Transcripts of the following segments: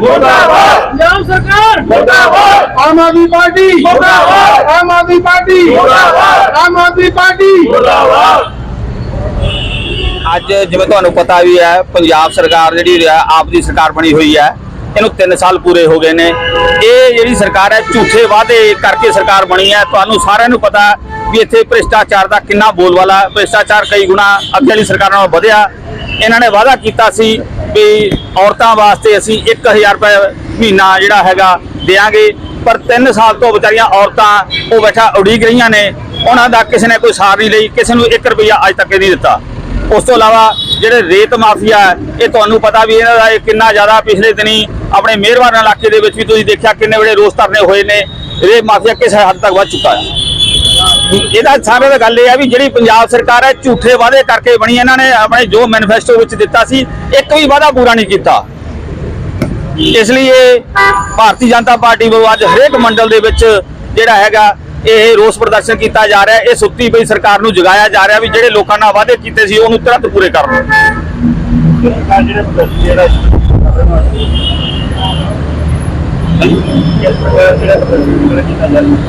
ਸਰਕਾਰ ਮੁਰਦਾਬਾਦ। ਪੰਜਾਬ ਸਰਕਾਰ। ਮੁਰਦਾਬਾਦ। ਆਮ ਆਦਮੀ ਪਾਰਟੀ। ਮੁਰਦਾਬਾਦ। ਆਮ ਆਦਮੀ ਪਾਰਟੀ। ਮੁਰਦਾਬਾਦ। ਆਮ ਆਦਮੀ ਪਾਰਟੀ। ਮੁਰਦਾਬਾਦ। ਅੱਜ ਜਿਵੇਂ ਤੁਹਾਨੂੰ ਪਤਾ ਵੀ ਹੈ ਪੰਜਾਬ ਸਰਕਾਰ ਜਿਹੜੀ ਹੈ ਆਪ ਦੀ ਸਰਕਾਰ ਬਣੀ ਹੋਈ ਹੈ। ਇਹਨੂੰ 3 ਸਾਲ ਪੂਰੇ ਹੋ ਗਏ ਨੇ। ਇਹ ਜਿਹੜੀ ਸਰਕਾਰ ਹੈ ਝੂਠੇ ਵਾਅਦੇ ਕਰਕੇ ਸਰਕਾਰ ਬਣੀ ਹੈ। ਤੁਹਾਨੂੰ ਸਾਰਿਆਂ ਨੂੰ ਪਤਾ ਵੀ ਇੱਥੇ ਭ੍ਰਿਸ਼ਟਾਚਾਰ ਦਾ ਕਿੰਨਾ ਬੋਲਵਾਲਾ। ਭ੍ਰਿਸ਼ਟਾਚਾਰ ਕਈ ਗੁਣਾ ਅੱਗੇ ਵਾਲੀ ਸਰਕਾਰ ਨਾਲੋਂ ਵਧਿਆ। ਇਹਨਾਂ ਨੇ ਵਾਅਦਾ ਕੀਤਾ ਸੀ ਵੀ ਔਰਤਾਂ ਵਾਸਤੇ ਅਸੀਂ 1000 ਰੁਪਏ ਮਹੀਨਾ ਜਿਹੜਾ ਹੈਗਾ ਦੇਾਂਗੇ ਪਰ 3 ਸਾਲ ਤੋਂ ਵਿਚਾਰੀਆਂ ਔਰਤਾਂ ਉਹ ਬੈਠਾ ਉਡੀਕ ਰਹੀਆਂ ਨੇ, ਉਹਨਾਂ ਦਾ ਕਿਸੇ ਨੇ ਕੋਈ ਸਾਰ ਨਹੀਂ ਲਈ, ਕਿਸੇ ਨੂੰ 1 ਰੁਪਿਆ ਅੱਜ ਤੱਕ ਨਹੀਂ ਦਿੱਤਾ। ਉਸ ਤੋਂ ਇਲਾਵਾ ਜਿਹੜੇ ਰੇਤ ਮਾਫੀਆ ਇਹ ਤੁਹਾਨੂੰ ਪਤਾ ਵੀ ਇਹਨਾਂ ਦਾ ਇਹ ਕਿੰਨਾ ਜ਼ਿਆਦਾ ਪਿਛਲੇ ਦਿਨੀ ਆਪਣੇ ਮਿਹਰਬਾਨ ਇਲਾਕੇ ਦੇ ਵਿੱਚ ਵੀ ਤੁਸੀਂ ਦੇਖਿਆ ਕਿੰਨੇ ਬੜੇ ਰੋਸ ਧਰਨੇ ਹੋਏ ਨੇ, ਰੇਤ ਮਾਫੀਆ ਕਿਸ ਹੱਦ ਤੱਕ ਵੱਧ ਚੁੱਕਾ ਹੈ। ਇਹਦਾ ਸਾਰੇ ਦਾ ਗੱਲ ਇਹ ਹੈ ਵੀ ਜਿਹੜੀ ਪੰਜਾਬ ਸਰਕਾਰ ਹੈ, ਝੂਠੇ ਵਾਅਦੇ ਕਰਕੇ ਬਣੀ ਇਹਨਾਂ ਨੇ, ਆਪਣੇ ਜੋ ਮੈਨੀਫੈਸਟੋ ਵਿੱਚ ਦਿੱਤਾ ਸੀ, ਇੱਕ ਵੀ ਵਾਅਦਾ ਪੂਰਾ ਨਹੀਂ ਕੀਤਾ। ਇਸ ਲਈ ਇਹ ਭਾਰਤੀ ਜਨਤਾ ਪਾਰਟੀ ਵੱਲੋਂ ਅੱਜ ਹਰੇਕ ਮੰਡਲ ਦੇ ਵਿੱਚ ਜਿਹੜਾ ਹੈਗਾ, ਇਹ ਰੋਸ ਪ੍ਰਦਰਸ਼ਨ ਕੀਤਾ ਜਾ ਰਿਹਾ, ਇਹ ਸੁੱਤੀ ਪਈ ਸਰਕਾਰ ਨੂੰ ਜਗਾਇਆ ਜਾ ਰਿਹਾ ਵੀ ਜਿਹੜੇ ਲੋਕਾਂ ਨਾਲ ਵਾਅਦੇ ਕੀਤੇ ਸੀ, ਉਹਨੂੰ ਤੁਰੰਤ ਪੂਰੇ ਕਰਨ।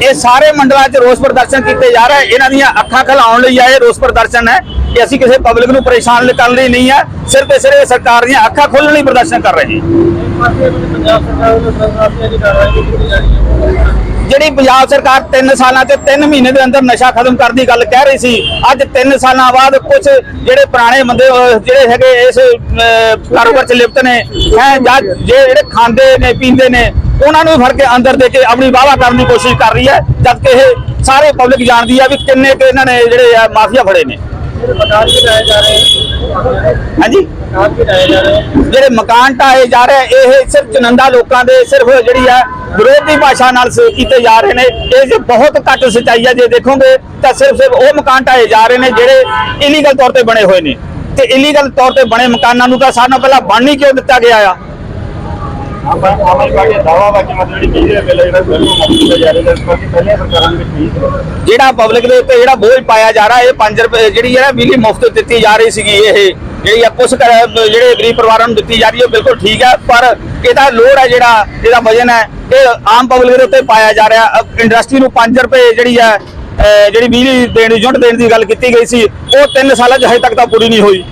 ਇਹ ਸਾਰੇ ਮੰਡਲਾਂ 'ਚ ਰੋਸ ਪ੍ਰਦਰਸ਼ਨ ਕੀਤੇ ਜਾ ਰਹੇ ਇਹਨਾਂ ਦੀਆਂ ਅੱਖਾਂ ਖਲਾਉਣ ਲਈ ਆਏ ਰੋਸ ਪ੍ਰਦਰਸ਼ਨ ਹੈ ਕਿ ਅਸੀਂ ਕਿਸੇ ਪਬਲਿਕ ਨੂੰ ਪਰੇਸ਼ਾਨ ਕਰਨ ਲਈ ਨਹੀਂ ਹੈ ਸਿਰਫ ਤੇ ਸਿਰਫ ਸਰਕਾਰ ਦੀਆਂ ਅੱਖਾਂ ਖੋਲਣ ਲਈ ਪ੍ਰਦਰਸ਼ਨ ਕਰ ਰਹੇ ਜਿਹੜੀ ਪੰਜਾਬ ਸਰਕਾਰ 3 ਸਾਲਾਂ ਤੇ 3 ਮਹੀਨੇ ਦੇ ਅੰਦਰ ਨਸ਼ਾ ਖਤਮ ਕਰਨ ਦੀ ਗੱਲ ਕਹਿ ਰਹੀ ਸੀ, ਅੱਜ 3 ਸਾਲਾਂ ਬਾਅਦ ਕੁਝ ਜਿਹੜੇ ਪੁਰਾਣੇ ਬੰਦੇ ਜਿਹੜੇ ਹੈਗੇ ਇਸ ਕਾਰੋਬਾਰ ਚ ਲਿਪਤ ਨੇ, ਹੈ, ਜਾਂ ਜੇ ਜਿਹੜੇ ਖਾਂਦੇ ਨੇ, ਪੀਂਦੇ ਨੇ ਉਹਨਾਂ ਨੂੰ ਫੜ ਕੇ ਅੰਦਰ ਦੇ ਕੇ ਆਪਣੀ ਵਾਵਾ ਕਰਨ ਦੀ ਕੋਸ਼ਿਸ਼ ਕਰ ਰਹੀ ਹੈ ਜਦ ਕਿ ਇਹ ਸਾਰੇ ਪਬਲਿਕ ਜਾਣਦੀ ਹੈ ਵੀ ਕਿੰਨੇ ਕਿ ਇਹਨਾਂ ਨੇ ਜਿਹੜੇ ਆ ਮਾਫੀਆ ਫੜੇ ਨੇ। ਹਾਂਜੀ? ਜਿਹੜੇ ਮਕਾਨ ਢਾਏ ਜਾ ਰਹੇ ਇਹ ਸਿਰਫ ਚਨੰਦਾ ਲੋਕਾਂ ਦੇ ਸਿਰਫ ਜਿਹੜੀ ਹੈ ਵਿਰੋਧੀ ਭਾਸ਼ਾ ਨਾਲ ਕੀਤੇ ਜਾ ਰਹੇ ਨੇ। ਇਹ ਜੇ ਬਹੁਤ ਘੱਟ ਸਚਾਈ ਹੈ ਜੇ ਦੇਖੋਗੇ ਤਾਂ ਸਿਰਫ ਸਿਰਫ ਉਹ ਮਕਾਨ ਢਾਏ ਜਾ ਰਹੇ ਨੇ ਜਿਹੜੇ ਇਲੀਗਲ ਤੌਰ ਤੇ ਬਣੇ ਹੋਏ ਨੇ। ਤੇ ਇਲੀਗਲ ਤੌਰ ਤੇ ਬਣੇ ਮਕਾਨਾਂ ਨੂੰ ਤਾਂ ਸਾਰਿਆਂ ਨਾਲੋਂ ਪਹਿਲਾਂ ਬਣ ਨਹੀਂ ਕਿਉਂ ਦਿੱਤਾ ਗਿਆ ਆ? ਜਿਹੜਾ ਪਬਲਿਕ ਦੇ ਉੱਤੇ ਜਿਹੜਾ ਬੋਝ ਪਾਇਆ ਜਾ ਰਿਹਾ ਇਹ 5 ਰੁਪਏ ਜਿਹੜੀ ਹੈ ਬਿਜਲੀ ਮੁਫਤ ਦਿੱਤੀ ਜਾ ਰਹੀ ਸੀਗੀ ਇਹ। ਜਿਹੜੀ ਆ ਕੁਛ ਕਰ ਜਿਹੜੇ ਗਰੀਬ ਪਰਿਵਾਰਾਂ ਨੂੰ ਦਿੱਤੀ ਜਾ ਰਹੀ ਹੈ ਉਹ ਬਿਲਕੁਲ ਠੀਕ ਹੈ। ਪਰ ਇਹਦਾ ਲੋਡ ਹੈ ਜਿਹੜਾ ਇਹਦਾ ਵਜਨ ਹੈ ਇਹ ਆਮ ਪਬਲਿਕ ਦੇ ਉੱਤੇ ਪਾਇਆ ਜਾ ਰਿਹਾ। ਇੰਡਸਟਰੀ ਨੂੰ 5 ਰੁਪਏ ਜਿਹੜੀ ਹੈ ਜਿਹੜੀ ਬਿਜਲੀ ਦੇਣ ਦੀ ਯੂਨਿਟ ਦੇਣ ਦੀ ਗੱਲ ਕੀਤੀ ਗਈ ਸੀ ਉਹ 3 ਸਾਲਾਂ 'ਚ ਹਜੇ ਤੱਕ ਤਾਂ ਪੂਰੀ ਨਹੀਂ ਹੋਈ।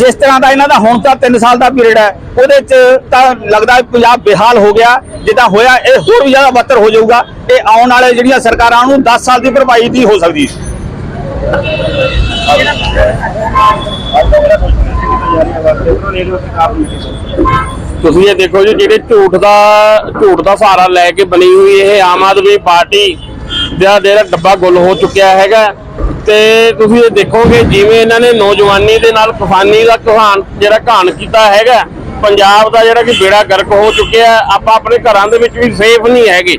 ਜਿਸ ਤਰ੍ਹਾਂ ਦਾ ਇਹਨਾਂ ਦਾ ਹੁਣ ਤਾਂ 3 ਸਾਲ ਦਾ ਪੀਰੀਅਡ ਹੈ, ਉਹਦੇ ਚ ਤਾਂ ਲੱਗਦਾ ਪੰਜਾਬ ਬੇਹਾਲ ਹੋ ਗਿਆ, ਜਿੱਦਾਂ ਹੋਇਆ ਇਹ ਹੋਰ ਵੀ ਜ਼ਿਆਦਾ ਬੱਤਰ ਹੋ ਜਾਊਗਾ, ਇਹ ਆਉਣ ਵਾਲੇ ਜਿਹੜੀਆਂ ਸਰਕਾਰਾਂ ਨੂੰ 10 ਸਾਲ ਦੀ ਭਰਪਾਈ ਦੀ ਹੋ ਸਕਦੀ ਤੁਸੀਂ ਇਹ ਦੇਖੋ ਜੀ, ਜਿਹੜੇ ਝੂਠ ਦਾ ਝੂਠ ਦਾ ਸਹਾਰਾ ਲੈ ਕੇ ਬਣੀ ਹੋਈ ਇਹ ਆਮ ਆਦਮੀ ਪਾਰਟੀ ਦਾ ਜਿਹੜਾ ਡੱਬਾ ਗੁੱਲ ਹੋ ਚੁੱਕਿਆ ਹੈਗਾ ਤੇ ਤੁਸੀਂ ਇਹ ਦੇਖੋਗੇ ਜਿਵੇਂ ਇਹਨਾਂ ਨੇ ਨੌਜਵਾਨੀ ਦੇ ਨਾਲ ਕਿਸਾਨੀ ਦਾ ਕਹਾਣ ਜਿਹੜਾ ਕਹਾਣ ਕੀਤਾ ਹੈਗਾ, ਪੰਜਾਬ ਦਾ ਜਿਹੜਾ ਕਿ ਬੇੜਾ ਗਰਕ ਹੋ ਚੁੱਕਿਆ ਆਪਾਂ ਆਪਣੇ ਘਰਾਂ ਦੇ ਵਿੱਚ ਵੀ ਸੇਫ ਨਹੀਂ ਹੈਗੇ।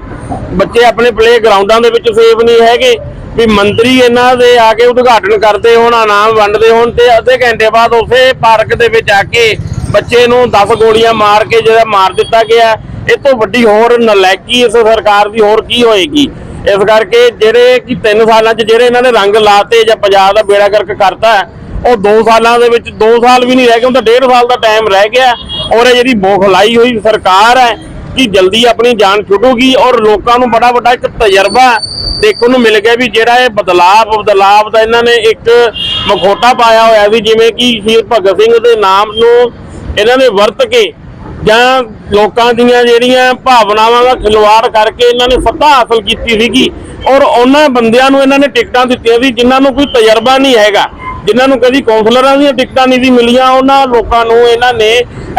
ਬੱਚੇ ਆਪਣੇ ਪਲੇ ਗਰਾਊਂਡਾਂ ਦੇ ਵਿੱਚ ਸੇਫ ਨਹੀਂ ਹੈਗੇ। ਵੀ ਮੰਤਰੀ ਇਹਨਾਂ ਦੇ ਆ ਕੇ ਉਦਘਾਟਨ ਕਰਦੇ ਹੋਣ ਆਨਾਮ ਵੰਡਦੇ ਹੋਣ ਤੇ ਅੱਧੇ ਘੰਟੇ ਬਾਅਦ ਉਸੇ ਪਾਰਕ ਦੇ ਵਿੱਚ ਆ ਕੇ ਬੱਚੇ ਨੂੰ 10 ਗੋਲੀਆਂ ਮਾਰ ਕੇ ਜਿਹੜਾ ਮਾਰ ਦਿੱਤਾ ਗਿਆ। ਇਹ ਤੋਂ ਵੱਡੀ ਹੋਰ ਨਲਾਇਕੀ ਇਸ ਸਰਕਾਰ ਦੀ ਹੋਰ ਕੀ ਹੋਏਗੀ? ਇਸ ਕਰਕੇ ਜਿਹੜੇ ਕਿ 3 ਸਾਲਾਂ 'ਚ ਜਿਹੜੇ ਇਹਨਾਂ ਨੇ ਰੰਗ ਲਾਤੇ ਜਾਂ ਪੰਜਾਬ ਦਾ ਬੇੜਾ ਗਰਕ ਕਰਤਾ ਉਹ 2 ਸਾਲਾਂ ਦੇ ਵਿੱਚ 2 ਸਾਲ ਵੀ ਨਹੀਂ ਰਹਿ ਗਏ, ਹੁਣ ਤਾਂ 1.5 ਸਾਲ ਦਾ ਟਾਈਮ ਰਹਿ ਗਿਆ ਔਰ ਇਹ ਜਿਹੜੀ ਬੋਖਲਾਈ ਹੋਈ ਸਰਕਾਰ ਹੈ ਕਿ ਜਲਦੀ ਆਪਣੀ ਜਾਨ ਛੁੱਟੂਗੀ ਔਰ ਲੋਕਾਂ ਨੂੰ ਬੜਾ ਵੱਡਾ ਇੱਕ ਤਜਰਬਾ ਦੇਖਣ ਨੂੰ ਮਿਲ ਗਿਆ ਵੀ ਜਿਹੜਾ ਇਹ ਬਦਲਾਵ ਬਦਲਾਵ ਦਾ ਇਹਨਾਂ ਨੇ ਇੱਕ ਮਖੋਟਾ ਪਾਇਆ ਹੋਇਆ ਸੀ ਜਿਵੇਂ ਕਿ ਸ਼ਹੀਦ ਭਗਤ ਸਿੰਘ ਦੇ ਨਾਮ ਨੂੰ ਇਹਨਾਂ ਨੇ ਵਰਤ ਕੇ ਜਾਂ ਲੋਕਾਂ ਦੀਆਂ ਜਿਹੜੀਆਂ ਭਾਵਨਾਵਾਂ ਦਾ ਖਿਲਵਾੜ ਕਰਕੇ ਇਹਨਾਂ ਨੇ ਸੱਤਾ ਹਾਸਲ ਕੀਤੀ ਸੀਗੀ ਔਰ ਉਹਨਾਂ ਬੰਦਿਆਂ ਨੂੰ ਇਹਨਾਂ ਨੇ ਟਿਕਟਾਂ ਦਿੱਤੀਆਂ ਸੀ ਜਿਨ੍ਹਾਂ ਨੂੰ ਕੋਈ ਤਜਰਬਾ ਨਹੀਂ ਹੈਗਾ, ਜਿਨ੍ਹਾਂ ਨੂੰ ਕਦੀ ਕੌਂਸਲਰਾਂ ਦੀਆਂ ਟਿਕਟਾਂ ਨਹੀਂ ਸੀ ਮਿਲੀਆਂ, ਉਹਨਾਂ ਲੋਕਾਂ ਨੂੰ ਇਹਨਾਂ ਨੇ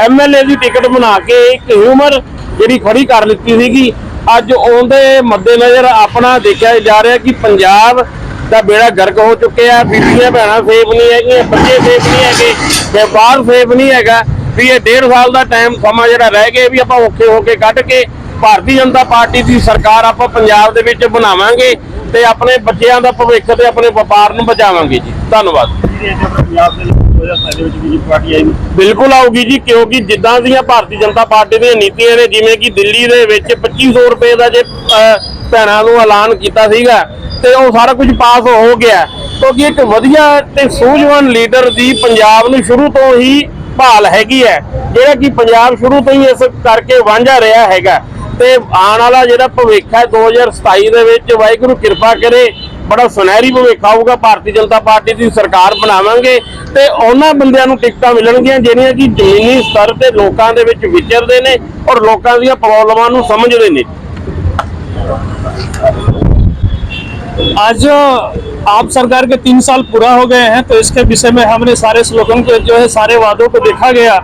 ਐਮਐਲਏ ਦੀ ਟਿਕਟ ਬਣਾ ਕੇ ਇੱਕ ਹਿਊਮਰ ਜਿਹੜੀ ਖੜੀ ਕਰ ਲਿੱਤੀ ਸੀਗੀ। ਅੱਜ ਉਹਦੇ ਮੱਦੇਨਜ਼ਰ ਆਪਣਾ ਦੇਖਿਆ ਜਾ ਰਿਹਾ ਕਿ ਪੰਜਾਬ ਦਾ ਬੇੜਾ ਗਰਕ ਹੋ ਚੁੱਕਿਆ ਬੀਬੀਆਂ, ਭੈਣਾਂ ਸੇਫ ਨਹੀਂ ਹੈਗੀਆਂ, ਬੱਚੇ ਸੇਫ ਨਹੀਂ ਹੈਗੇ, ਵਪਾਰ ਸੇਫ ਨਹੀਂ ਹੈਗਾ। ਵੀ ਇਹ ਡੇਢ ਸਾਲ ਦਾ ਟਾਈਮ ਸਮਾਂ ਜਿਹੜਾ ਰਹਿ ਗਿਆ ਵੀ ਆਪਾਂ ਔਖੇ ਹੋ ਕੇ ਕੱਢ ਕੇ ਭਾਰਤੀ ਜਨਤਾ ਪਾਰਟੀ ਦੀ ਸਰਕਾਰ ਆਪਾਂ ਪੰਜਾਬ ਦੇ ਵਿੱਚ ਬਣਾਵਾਂਗੇ ਤੇ ਆਪਣੇ ਬੱਚਿਆਂ ਦਾ ਭਵਿੱਖ ਤੇ ਆਪਣੇ ਵਪਾਰ ਨੂੰ ਬਚਾਵਾਂਗੇ ਜੀ। ਧੰਨਵਾਦ। ਬਿਲਕੁਲ ਆਊਗੀ ਜੀ, ਕਿਉਂਕਿ ਜਿੱਦਾਂ ਦੀਆਂ ਭਾਰਤੀ ਜਨਤਾ ਪਾਰਟੀ ਦੀਆਂ ਨੀਤੀਆਂ ਨੇ, ਜਿਵੇਂ ਕਿ ਦਿੱਲੀ ਦੇ ਵਿੱਚ 2500 ਰੁਪਏ ਦਾ ਜੇ ਭੈਣਾਂ ਨੂੰ ਐਲਾਨ ਕੀਤਾ ਸੀਗਾ ਤੇ ਉਹ ਸਾਰਾ ਕੁਝ ਪਾਸ ਹੋ ਗਿਆ। ਕਿਉਂਕਿ ਇੱਕ ਵਧੀਆ ਤੇ ਸੂਝਵਾਨ ਲੀਡਰ ਦੀ ਪੰਜਾਬ ਨੂੰ ਸ਼ੁਰੂ ਤੋਂ ਹੀ ਭਾਲ ਹੈਗੀ ਹੈ, ਜਿਹੜਾ ਕਿ ਪੰਜਾਬ ਸ਼ੁਰੂ ਤੋਂ ਹੀ ਇਸ ਕਰਕੇ ਵਾਂਝਾ ਰਿਹਾ ਹੈਗਾ। ਤੇ ਆਉਣ ਵਾਲਾ ਜਿਹੜਾ ਭਵਿੱਖ ਹੈ 2027 ਦੇ ਵਿੱਚ ਵਾਹਿਗੁਰੂ ਕਿਰਪਾ ਕਰੇ, ਬੜਾ ਸੁਨਹਿਰੀ ਭਵਿੱਖ ਆਊਗਾ, ਭਾਰਤੀ ਜਨਤਾ ਪਾਰਟੀ ਦੀ ਸਰਕਾਰ ਬਣਾਵਾਂਗੇ ਤੇ ਉਹਨਾਂ ਬੰਦਿਆਂ ਨੂੰ ਟਿਕਟਾਂ ਮਿਲਣਗੀਆਂ, ਜਿਹੜੀਆਂ ਕਿ ਜ਼ਮੀਨੀ ਸਤਰ ਤੇ ਲੋਕਾਂ ਦੇ ਵਿੱਚ ਵਿਚਰਦੇ ਨੇ ਔਰ ਲੋਕਾਂ ਦੀਆਂ ਪ੍ਰੋਬਲਮਾਂ ਨੂੰ ਸਮਝਦੇ ਨੇ। ਅੱਜ आप सरकार के तीन साल पूरा हो गए हैं तो इसके विषय में हमने सारे स्लोगन को जो है, सारे वादों को देखा गया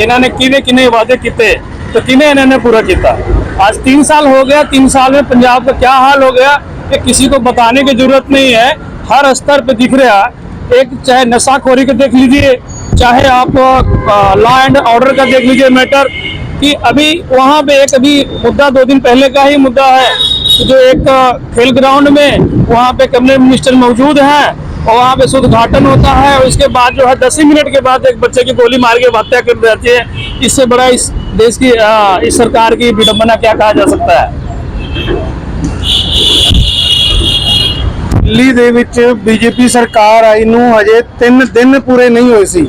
इन्होंने किने किने वादे किए तो किने इन्होंने पूरा किया? आज तीन साल हो गया, तीन साल में पंजाब का क्या हाल हो गया कि किसी को बताने की ज़रूरत नहीं है। हर स्तर पे दिख रहा, एक चाहे नशाखोरी का देख लीजिए, चाहे आप लॉ एंड ऑर्डर का देख लीजिए मैटर कि अभी वहाँ पे एक अभी मुद्दा दो दिन पहले का ही मुद्दा है। जो एक अ, खेल ग्राउंड में वहाँ पे कैबिनेट मिनिस्टर मौजूद हैं और वहाँ पे उद्घाटन होता है और इसके बाद जो है दस ही मिनट के बाद एक बच्चे की गोली मार के हत्या कर देती है इससे बड़ा इस देश की अ, इस सरकार की विडंबना क्या कहा जा सकता है ਦਿੱਲੀ ਦੇ ਵਿੱਚ ਬੀਜੇਪੀ ਸਰਕਾਰ ਆਈ ਨੂੰ ਹਜੇ 3 ਦਿਨ ਪੂਰੇ ਨਹੀਂ ਹੋਏ ਸੀ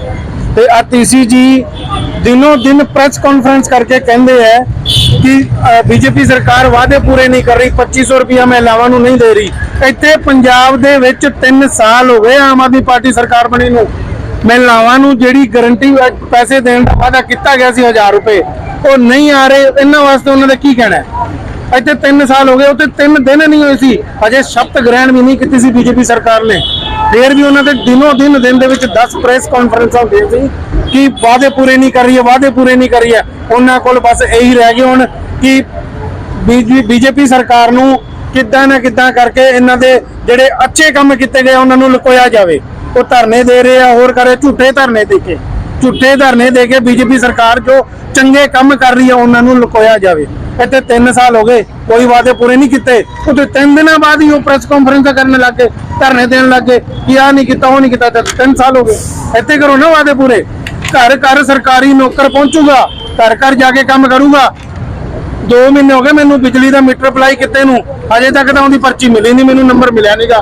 ਤੇ ਆਤੀਸੀ ਜੀ ਦਿਨੋਂ ਦਿਨ ਪ੍ਰੈਸ ਕਾਨਫਰੰਸ ਕਰਕੇ ਕਹਿੰਦੇ ਹੈ ਕਿ ਬੀਜੇਪੀ ਸਰਕਾਰ ਵਾਅਦੇ ਪੂਰੇ ਨਹੀਂ ਕਰ ਰਹੀ 2500 ਰੁਪਇਆ ਮਹਿਲਾਵਾਂ ਨੂੰ ਨਹੀਂ ਦੇ ਰਹੀ। ਇੱਥੇ ਪੰਜਾਬ ਦੇ ਵਿੱਚ 3 ਸਾਲ ਹੋ ਗਏ ਆਮ ਆਦਮੀ ਪਾਰਟੀ ਸਰਕਾਰ ਬਣੀ ਨੂੰ। ਮਹਿਲਾਵਾਂ ਨੂੰ ਜਿਹੜੀ ਗਾਰੰਟੀ ਪੈਸੇ ਦੇਣ ਦਾ ਵਾਅਦਾ ਕੀਤਾ ਗਿਆ ਸੀ 1000 ਰੁਪਏ, ਉਹ ਨਹੀਂ ਆ ਰਹੇ। ਇਹਨਾਂ ਵਾਸਤੇ ਉਹਨਾਂ ਦਾ ਕੀ ਕਹਿਣਾ ਹੈ? ਇੱਥੇ 3 ਸਾਲ ਹੋ ਗਏ ਉੱਤੇ 3 ਦਿਨ ਨਹੀਂ ਹੋਏ ਸੀ। ਅਜੇ ਸ਼ਬਦ ਗ੍ਰਹਿਣ ਵੀ ਨਹੀਂ ਕੀਤੀ ਸੀ ਬੀਜੇਪੀ ਸਰਕਾਰ ਨੇ। ਫੇਰ ਵੀ ਉਹਨਾਂ ਦੇ ਦਿਨੋਂ ਦਿਨ ਦਿਨ ਦੇ ਵਿੱਚ 10 ਪ੍ਰੈਸ ਕਾਨਫਰੰਸਾਂ ਹੁੰਦੀਆਂ ਸੀ। ਕਿ ਵਾਅਦੇ ਪੂਰੇ ਨਹੀਂ ਕਰ ਰਹੀ ਹੈ, ਵਾਅਦੇ ਪੂਰੇ ਨਹੀਂ ਕਰ ਰਹੀ ਹੈ। ਉਹਨਾਂ ਕੋਲ ਬਸ ਇਹੀ ਰਹਿ ਗਏ ਹੁਣ ਕਿ ਬੀਜੇਪੀ ਸਰਕਾਰ ਨੂੰ ਕਿੱਦਾਂ ਨਾ ਕਿੱਦਾਂ ਕਰਕੇ ਇਹਨਾਂ ਦੇ ਜਿਹੜੇ ਅੱਛੇ ਕੰਮ ਕੀਤੇ ਗਏ ਉਹਨਾਂ ਨੂੰ ਲੁਕੋਇਆ ਜਾਵੇ। ਉਹ ਧਰਨੇ ਦੇ ਰਹੇ ਆ, ਹੋਰ ਕਰੇ ਝੂਠੇ ਧਰਨੇ ਦੇ ਕੇ। ਝੂਠੇ ਧਰਨੇ ਦੇ ਕੇ ਬੀਜੇਪੀ ਸਰਕਾਰ ਜੋ ਚੰਗੇ ਕੰਮ ਕਰ ਰਹੀ ਹੈ ਉਹਨਾਂ ਨੂੰ ਲੁਕੋਇਆ ਜਾਵੇ। ਇੱਥੇ 3 ਸਾਲ ਹੋ ਗਏ, ਕੋਈ ਵਾਅਦੇ ਪੂਰੇ ਨਹੀਂ ਕੀਤੇ। ਉਹਦੇ 3 ਦਿਨਾਂ ਬਾਅਦ ਹੀ ਉਹ ਪ੍ਰੈਸ ਕਾਨਫਰੰਸ ਕਰਨ ਲੱਗ ਗਏ, ਧਰਨੇ ਦੇਣ ਲੱਗ ਗਏ ਕਿ ਆ ਨਹੀਂ ਕੀਤਾ, ਉਹ ਨਹੀਂ ਕੀਤਾ 3 ਸਾਲ ਹੋ ਗਏ। ਇੱਥੇ ਕਰੋ ਨਾ ਵਾਅਦੇ ਪੂਰੇ। ਘਰ ਘਰ ਸਰਕਾਰੀ ਨੌਕਰ ਪਹੁੰਚੂਗਾ, ਘਰ ਘਰ ਜਾ ਕੇ ਕੰਮ ਕਰੂਗਾ। 2 ਮਹੀਨੇ ਹੋ ਗਏ ਮੈਨੂੰ ਬਿਜਲੀ ਦਾ ਮੀਟਰ ਅਪਲਾਈ ਕੀਤੇ ਨੂੰ ਅਜੇ ਤੱਕ ਤਾਂ ਉਹਦੀ ਪਰਚੀ ਮਿਲੀ ਨਹੀਂ, ਮੈਨੂੰ ਨੰਬਰ ਮਿਲਿਆ ਨਹੀਂਗਾ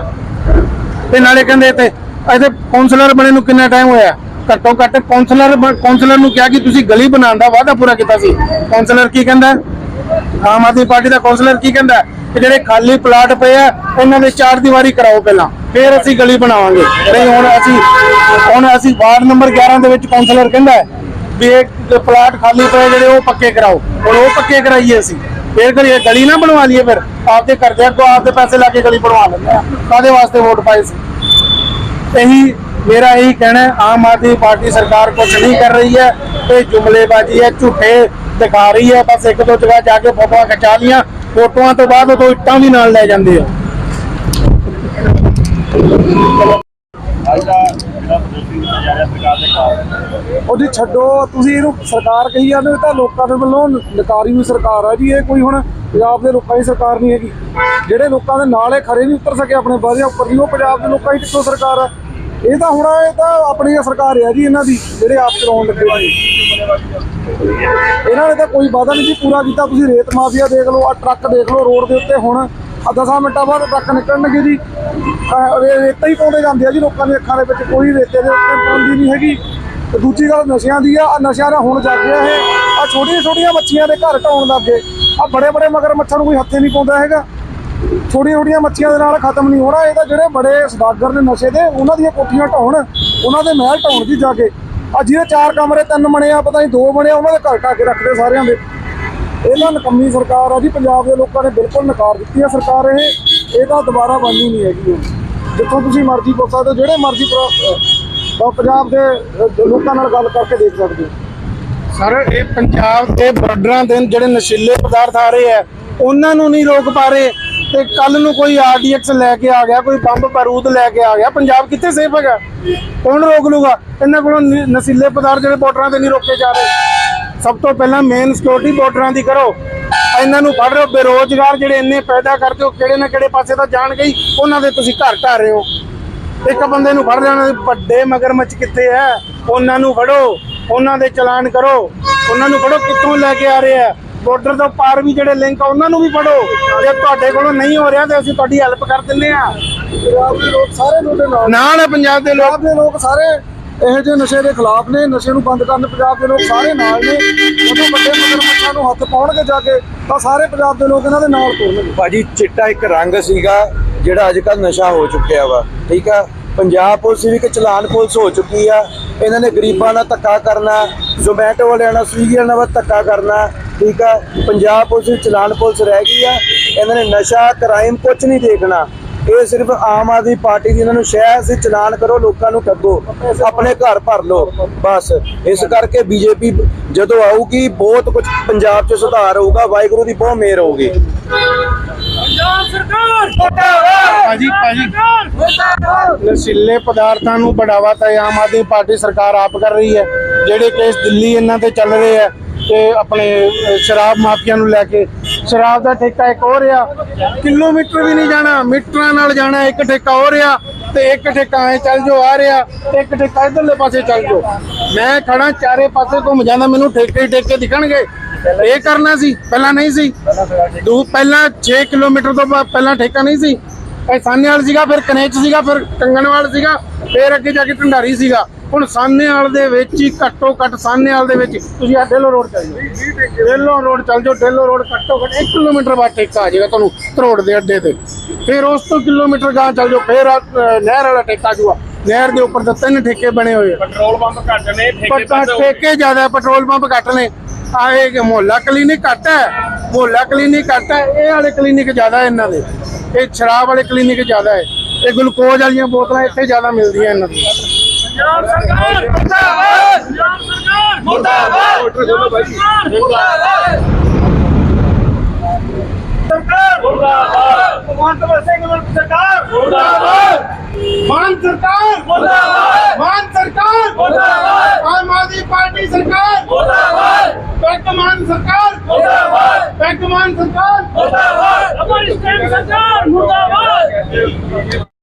ਤੇ ਨਾਲੇ ਕਹਿੰਦੇ ਇੱਥੇ ਇੱਥੇ ਕਾਉਂਸਲਰ ਬਣੇ ਨੂੰ ਕਿੰਨਾ ਟਾਈਮ ਹੋਇਆ? ਘੱਟੋ ਘੱਟ ਕਾਉਂਸਲਰ ਕਾਉਂਸਲਰ ਨੂੰ ਕਿਹਾ ਕਿ ਤੁਸੀਂ ਗਲੀ ਬਣਾਉਣ ਦਾ ਵਾਅਦਾ ਪੂਰਾ ਕੀਤਾ ਸੀ। ਕਾਉਂਸਲਰ ਕੀ ਕਹਿੰਦਾ? ਆਮ ਆਦਮੀ ਪਾਰਟੀ ਦਾ ਕਾਉਂਸਲਰ ਕੀ ਕਹਿੰਦਾ? ਕਿ ਜਿਹੜੇ ਖਾਲੀ ਪਲਾਟ ਪਏ ਆ, ਇਹਨਾਂ ਦੇ ਚਾਰ ਦੀਵਾਰੀ ਕਰਾਓ ਪਹਿਲਾਂ। ਫਿਰ ਅਸੀਂ ਗਲੀ ਬਣਾਵਾਂਗੇ। ਨਹੀਂ, ਹੁਣ ਅਸੀਂ ਹੁਣ ਅਸੀਂ ਵਾਰਡ ਨੰਬਰ 11 ਦੇ ਵਿੱਚ ਕਾਉਂਸਲਰ ਕਹਿੰਦਾ ਹੈ ਵੀ ਇਹ ਪਲਾਟ ਖਾਲੀ ਪਏ ਜਿਹੜੇ ਉਹ ਪੱਕੇ ਕਰਾਓ। ਹੁਣ ਉਹ ਪੱਕੇ ਕਰਾਈਏ ਅਸੀਂ। ਫਿਰ ਕਰੀਏ ਗਲੀ ਨਾ ਬਣਵਾ ਲਈਏ ਫਿਰ। ਆਪਦੇ ਕਰਦੇ ਅੱਗੋਂ ਆਪਦੇ ਪੈਸੇ ਲਾ ਕੇ ਗਲੀ ਬਣਵਾ ਲੈਂਦੇ ਆ ਕਾਦੇ ਵਾਸਤੇ ਵੋਟ ਪਾਏ ਸੀ? ਇਹੀ ਮੇਰਾ ਇਹੀ ਕਹਿਣਾ ਆਮ ਆਦਮੀ ਪਾਰਟੀ ਸਰਕਾਰ ਕੁਝ ਨਹੀਂ ਕਰ ਰਹੀ ਹੈ। ਇਹ ਜੁਮਲੇਬਾਜ਼ੀ ਹੈ, ਝੂਠੇ ਦਿਖਾ ਰਹੀ ਹੈ। ਬਸ ਇੱਕ ਦੋ ਜਗ੍ਹਾ ਜਾ ਕੇ ਫੋਟੋਆਂ ਖਿਚਾ ਲੀਆਂ ਫੋਟੋਆਂ ਤੋਂ ਬਾਅਦ ਉਹ ਇੱਟਾਂ ਵੀ ਨਾਲ ਲੈ ਜਾਂਦੇ ਆ। ਉਹਦੀ ਛੱਡੋ ਤੁਸੀਂ ਇਹਨੂੰ ਸਰਕਾਰ ਕਹੀ ਜਾਂਦੇ ਹੋ, ਤਾਂ ਲੋਕਾਂ ਦੇ ਵੱਲੋਂ ਨਕਾਰੀ ਹੋਈ ਸਰਕਾਰ ਆ ਜੀ ਇਹ ਕੋਈ ਹੁਣ ਪੰਜਾਬ ਦੇ ਲੋਕਾਂ ਦੀ ਸਰਕਾਰ ਨਹੀਂ ਹੈਗੀ। ਜਿਹੜੇ ਲੋਕਾਂ ਦੇ ਨਾਲ ਇਹ ਖਰੇ ਨਹੀਂ ਉਤਰ ਸਕੇ ਆਪਣੇ ਵਾਅਦਿਆਂ ਉੱਪਰ ਦੀ ਉਹ ਪੰਜਾਬ ਦੇ ਲੋਕਾਂ ਦੀ ਕਿੱਥੋਂ ਸਰਕਾਰ ਆ? ਇਹ ਤਾਂ ਹੁਣ ਇਹ ਤਾਂ ਆਪਣੀ ਸਰਕਾਰ ਹੈ ਜੀ ਇਹਨਾਂ ਦੀ ਜਿਹੜੇ ਆਪ ਚਲਾਉਣ ਲੱਗੇ ਨੇ। ਇਹਨਾਂ ਨੇ ਤਾਂ ਕੋਈ ਵਾਅਦਾ ਨਹੀਂ ਜੀ ਪੂਰਾ ਕੀਤਾ ਤੁਸੀਂ ਰੇਤ ਮਾਫੀਆ ਦੇਖ ਲਓ ਆ ਟਰੱਕ ਦੇਖ ਲਓ ਰੋਡ ਦੇ ਉੱਤੇ ਹੁਣ ਆ 10 ਮਿੰਟਾਂ ਬਾਅਦ ਟਰੱਕ ਨਿਕਲਣਗੇ ਜੀ। ਰੇਤਾ ਹੀ ਪਾਉਂਦੇ ਜਾਂਦੇ ਆ ਜੀ ਲੋਕਾਂ ਦੀਆਂ ਅੱਖਾਂ ਦੇ ਵਿੱਚ, ਕੋਈ ਰੇਤੇ ਦੇ ਉੱਤੇ ਪਾਉਂਦੀ ਨਹੀਂ ਹੈਗੀ। ਤੇ ਦੂਜੀ ਗੱਲ ਨਸ਼ਿਆਂ ਦੀ ਆ ਆ ਨਸ਼ਿਆਂ ਦਾ ਹੁਣ ਜਾਗ ਗਿਆ ਇਹ। ਆ ਛੋਟੀਆਂ ਛੋਟੀਆਂ ਮੱਛੀਆਂ ਦੇ ਘਰ ਢਾਉਣ ਲੱਗ ਗਏ। ਆ ਬੜੇ ਬੜੇ ਮਗਰ ਮੱਛਾਂ ਨੂੰ ਕੋਈ ਹੱਥੇ ਨਹੀਂ ਪਾਉਂਦਾ ਹੈਗਾ। ਛੋਟੀਆਂ ਛੋਟੀਆਂ ਮੱਛੀਆਂ ਦੇ ਨਾਲ ਖਤਮ ਨਹੀਂ ਹੋਣਾ। ਇਹ ਤਾਂ ਜਿਹੜੇ ਬੜੇ ਸਦਾਗਰ ਨੇ ਨਸ਼ੇ ਦੇ, ਉਹਨਾਂ ਦੀਆਂ ਕੋਠੀਆਂ ਢਾਉਣ, ਉਹਨਾਂ ਦੇ ਮਹਿਲ ਢਾਉਣ ਜੀ ਜਾ ਕੇ। ਆ ਜਿਹਦੇ ਚਾਰ ਕਮਰੇ, ਤਿੰਨ ਬਣੇ ਆ ਪਤਾ ਨਹੀਂ ਦੋ ਬਣੇ ਆ ਉਹਨਾਂ ਦੇ ਘਰ ਢਾ ਕੇ ਰੱਖਦੇ ਸਾਰਿਆਂ ਦੇ। ਇਹਨਾਂ ਨਕੰਮੀ ਸਰਕਾਰ ਆ ਜੀ, ਪੰਜਾਬ ਦੇ ਲੋਕਾਂ ਨੇ ਬਿਲਕੁਲ ਨਕਾਰ ਦਿੱਤੀ ਆ ਸਰਕਾਰ ਇਹ। ਇਹ ਦੁਬਾਰਾ ਬਣਨੀ ਨਹੀਂ ਹੈਗੀ ਹੁਣ। ਜਿੱਥੋਂ ਤੁਸੀਂ ਮਰਜ਼ੀ ਪੁੱਛ ਸਕਦੇ ਹੋ, ਜਿਹੜੇ ਮਰਜ਼ੀ ਪੰਜਾਬ ਦੇ ਲੋਕਾਂ ਨਾਲ ਗੱਲ ਕਰਕੇ ਦੇਖ ਸਕਦੇ ਹੋ। ਸਰ, ਇਹ ਪੰਜਾਬ ਦੇ ਬਾਰਡਰਾਂ ਦੇ ਜਿਹੜੇ ਨਸ਼ੀਲੇ ਪਦਾਰਥ ਆ ਰਹੇ ਆ, ਉਹਨਾਂ ਨੂੰ ਨਹੀਂ ਰੋਕ ਪਾ ਰਹੇ। ਤੇ ਕੱਲ ਨੂੰ ਕੋਈ ਆਰਡੀਐਕਸ ਲੈ ਕੇ ਆ ਗਿਆ, ਕੋਈ ਬੰਬ ਬਾਰੂਦ ਲੈ ਕੇ ਆ ਗਿਆ। ਪੰਜਾਬ ਕਿੱਥੇ ਸੇਫ ਹੈਗਾ? ਕੌਣ ਰੋਕ ਲੂਗਾ? ਇਹਨਾਂ ਕੋਲੋਂ ਨਸ਼ੀਲੇ ਪਦਾਰਥ ਜਿਹੜੇ ਬਾਰਡਰਾਂ ਤੇ ਨਹੀਂ ਰੋਕੇ ਜਾ ਰਹੇ। ਸਭ ਤੋਂ ਪਹਿਲਾਂ ਮੇਨ ਸਿਕਿਉਰਿਟੀ ਬਾਰਡਰਾਂ ਦੀ ਕਰੋ। ਇਹਨਾਂ ਨੂੰ ਫੜ ਰਹੇ ਹੋ ਬੇਰੋਜ਼ਗਾਰ ਜਿਹੜੇ ਇੰਨੇ ਪੈਦਾ ਕਰਕੇ ਉਹ ਕਿਹੜੇ ਨਾ ਕਿਹੜੇ ਪਾਸੇ ਤਾਂ ਜਾਣ ਗਈ ਉਹਨਾਂ ਦੇ ਤੁਸੀਂ ਘਰ ਢਾ ਰਹੇ ਹੋ। ਇੱਕ ਬੰਦੇ ਨੂੰ ਫੜ ਲੈਣਾ ਵੱਡੇ ਮਗਰਮੱਛ ਕਿੱਥੇ ਹੈ? ਉਹਨਾਂ ਨੂੰ ਫੜੋ ਉਹਨਾਂ ਦੇ ਚਲਾਨ ਕਰੋ। ਉਹਨਾਂ ਨੂੰ ਫੜੋ ਕਿੱਥੋਂ ਲੈ ਕੇ ਆ ਰਹੇ ਆ ਬਾਰਡਰ ਤੋਂ ਪਾਰ ਵੀ ਜਿਹੜੇ ਲਿੰਕ ਆ ਉਹਨਾਂ ਨੂੰ ਵੀ ਪੜੋ ਜੇ ਤੁਹਾਡੇ ਕੋਲੋਂ ਨਹੀਂ ਹੋ ਰਿਹਾ ਤੇ ਅਸੀਂ ਤੁਹਾਡੀ ਹੈਲਪ ਕਰ ਦਿੰਦੇ ਆ ਪੰਜਾਬ ਦੇ ਲੋਕ ਸਾਰੇ ਤੁਹਾਡੇ ਨਾਲ। ਹੈ ਦੇ ਲੋਕ। ਪੰਜਾਬ ਦੇ ਲੋਕ ਸਾਰੇ। ਇਹੋ ਜਿਹੇ ਨਸ਼ੇ ਦੇ ਖਿਲਾਫ ਨੇ, ਨਸ਼ੇ ਨੂੰ ਬੰਦ ਕਰਨ ਪੰਜਾਬ ਦੇ ਲੋਕ ਸਾਰੇ ਨਾਲ ਨੇ। ਜਦੋਂ ਵੱਡੇ ਮਗਰਮੱਛਾਂ ਨੂੰ ਹੱਥ ਪਾਉਣਗੇ ਜਾ ਕੇ, ਤਾਂ ਸਾਰੇ ਪੰਜਾਬ ਦੇ ਲੋਕ ਇਹਨਾਂ ਦੇ ਨਾਲ ਤੁਰਨਗੇ। ਭਾਜੀ, ਚਿੱਟਾ ਇੱਕ ਰੰਗ ਸੀਗਾ, ਜਿਹੜਾ ਅੱਜ ਕੱਲ ਨਸ਼ਾ ਹੋ ਚੁੱਕਿਆ ਵਾ, ਠੀਕ ਆ? ਪੰਜਾਬ ਪੁਲਿਸ ਵੀ ਇੱਕ ਚਲਾਨ ਪੁਲਿਸ ਹੋ ਚੁੱਕੀ ਆ। ਇਹਨਾਂ ਨੇ ਗਰੀਬਾਂ ਨਾਲ ਧੱਕਾ ਕਰਨਾ, ਜ਼ੋਮੈਟੋ ਵਾਲਿਆਂ ਨਾਲ, ਸਵੀਗੀ ਵਾਲਿਆਂ ਨਾਲ ਧੱਕਾ ਕਰਨਾ, ਠੀਕ ਆ? ਪੰਜਾਬ ਪੁਲਿਸ ਵੀ ਚਲਾਨ ਪੁਲਿਸ ਰਹਿ ਗਈ ਆ। ਇਹਨਾਂ ਨੇ ਨਸ਼ਾ, ਕ੍ਰਾਈਮ ਕੁਝ ਨਹੀਂ ਦੇਖਣਾ। ਇਹ ਸਿਰਫ ਆਮ ਆਦਮੀ ਪਾਰਟੀ ਦੀ ਇਹਨਾਂ ਨੂੰ ਸ਼ਹਿਰ ਸੀ ਚਲਾਨ ਕਰੋ ਲੋਕਾਂ ਨੂੰ ਠੱਗੋ। ਆਪਣੇ ਘਰ ਭਰ ਲਓ ਬਸ। ਇਸ ਕਰਕੇ ਬੀਜੇਪੀ ਜਦੋਂ ਆਊਗੀ ਬਹੁਤ ਕੁਝ ਪੰਜਾਬ 'ਚ ਸੁਧਾਰ ਹੋਊਗਾ ਵਾਹਿਗੁਰੂ ਦੀ ਬਹੁਤ ਮਿਹਰ ਹੋਊਗੀ। ਭਾਜੀ ਭਾਜੀ। ਨਸ਼ੀਲੇ ਪਦਾਰਥਾਂ ਨੂੰ ਬੜਾਵਾ ਤਾਂ ਆਮ ਆਦਮੀ ਪਾਰਟੀ ਸਰਕਾਰ ਆਪ ਕਰ ਰਹੀ ਹੈ ਜਿਹੜੇ ਕੇਸ ਦਿੱਲੀ ਇਹਨਾਂ ਤੇ ਚੱਲ ਰਹੇ ਆ ਤੇ ਆਪਣੇ ਸ਼ਰਾਬ ਮਾਫੀਆ ਨੂੰ ਲੈ ਕੇ। ਸ਼ਰਾਬ ਦਾ ਠੇਕਾ ਇੱਕ ਹੋਰ ਆ। ਕਿਲੋਮੀਟਰ ਵੀ ਨਹੀਂ ਜਾਣਾ, ਮੀਟਰਾਂ ਨਾਲ ਜਾਣਾ, ਇੱਕ ਠੇਕਾ ਹੋਰ ਆ ਤੇ ਇੱਕ ਠੇਕਾ ਐ ਚੱਲ ਜੋ ਆ ਰਿਹਾ ਤੇ ਇੱਕ ਠੇਕਾ ਇਧਰਲੇ ਪਾਸੇ ਚੱਲ ਜੋ ਮੈਂ ਖੜਾ ਚਾਰੇ ਪਾਸੇ ਘੁੰਮ ਜਾਂਦਾ, ਮੈਨੂੰ ਠੇਕੇ ਹੀ ਠੇਕੇ ਦਿਖਣਗੇ। ਇਹ ਕਰਨਾ ਸੀ, ਪਹਿਲਾਂ ਨਹੀਂ ਸੀ। ਦੂ, ਪਹਿਲਾਂ 6 ਕਿਲੋਮੀਟਰ ਤੋਂ ਪਹਿਲਾਂ ਠੇਕਾ ਨਹੀਂ ਸੀ। ਇਹ ਵਾਲ ਸੀਗਾ, ਫਿਰ ਕਨੇਚ ਸੀਗਾ, ਫਿਰ ਕੰਗਣਵਾਲ ਸੀਗਾ, ਫਿਰ ਅੱਗੇ ਜਾ ਕੇ ਢੰਡਾਰੀ ਸੀਗਾ। ਹੁਣ ਸਾਨੇਵਾਲ ਦੇ ਵਿੱਚ ਹੀ ਘੱਟੋ ਘੱਟ ਸਾਨੇਵਾਲ ਦੇ ਵਿੱਚ ਤੁਸੀਂ ਆ ਢੇਲੋ ਰੋਡ ਚੱਲ ਜਾਓ। ਢੇਲੋ ਰੋਡ ਚੱਲ ਜਾਓ ਢੇਲੋ ਰੋਡ ਘੱਟੋ ਘੱਟ 1 ਕਿਲੋਮੀਟਰ ਬਾਅਦ ਠੇਕਾ ਆ ਜਾਏਗਾ ਤੁਹਾਨੂੰ ਧਰੋੜ ਦੇ ਅੱਡੇ ਤੇ। ਫਿਰ ਉਸ ਤੋਂ ਕਿਲੋਮੀਟਰ ਗਾਂ ਚੱਲ ਜਾਓ ਫਿਰ ਨਹਿਰ ਵਾਲਾ ਠੇਕਾ ਜੂਆ ਨਹਿਰ ਦੇ ਉੱਪਰ ਤਾਂ ਤਿੰਨ ਠੇਕੇ ਬਣੇ ਹੋਏ ਪੈਟਰੋਲ ਪੰਪ ਘੱਟ ਨੇ ਠੇਕੇ ਠੇਕੇ ਜ਼ਿਆਦਾ ਪੈਟਰੋਲ ਪੰਪ ਘੱਟ ਨੇ। ਆਏ ਕਿ ਮੁਹੱਲਾ ਕਲੀਨਿਕ ਘੱਟ ਹੈ ਮੁਹੱਲਾ ਕਲੀਨਿਕ ਘੱਟ ਹੈ ਇਹ ਵਾਲੇ ਕਲੀਨਿਕ ਜ਼ਿਆਦਾ ਇਹਨਾਂ ਦੇ। ਇਹ ਸ਼ਰਾਬ ਵਾਲੇ ਕਲੀਨਿਕ ਜ਼ਿਆਦਾ ਹੈ। ਇਹ ਗਲੂਕੋਜ਼ ਵਾਲੀਆਂ ਬੋਤਲਾਂ ਇੱਥੇ ਜ਼ਿਆਦਾ ਮਿਲਦੀਆਂ ਇਹਨਾਂ ਦੀ ਪੰਜਾਬ ਸਰਕਾਰ ਮੁਰਦਾਬਾਦ ਪੰਜਾਬ ਸਰਕਾਰ ਮੁਰਦਾਬਾਦ ਮੁਰਦਾਬਾਦ ਮੁਰਦਾਬਾਦ ਸਰਕਾਰ ਮੁਰਦਾਬਾਦ ਭਗਵੰਤ ਸਿੰਘ ਮਾਨ ਸਰਕਾਰ ਮੁਰਦਾਬਾਦ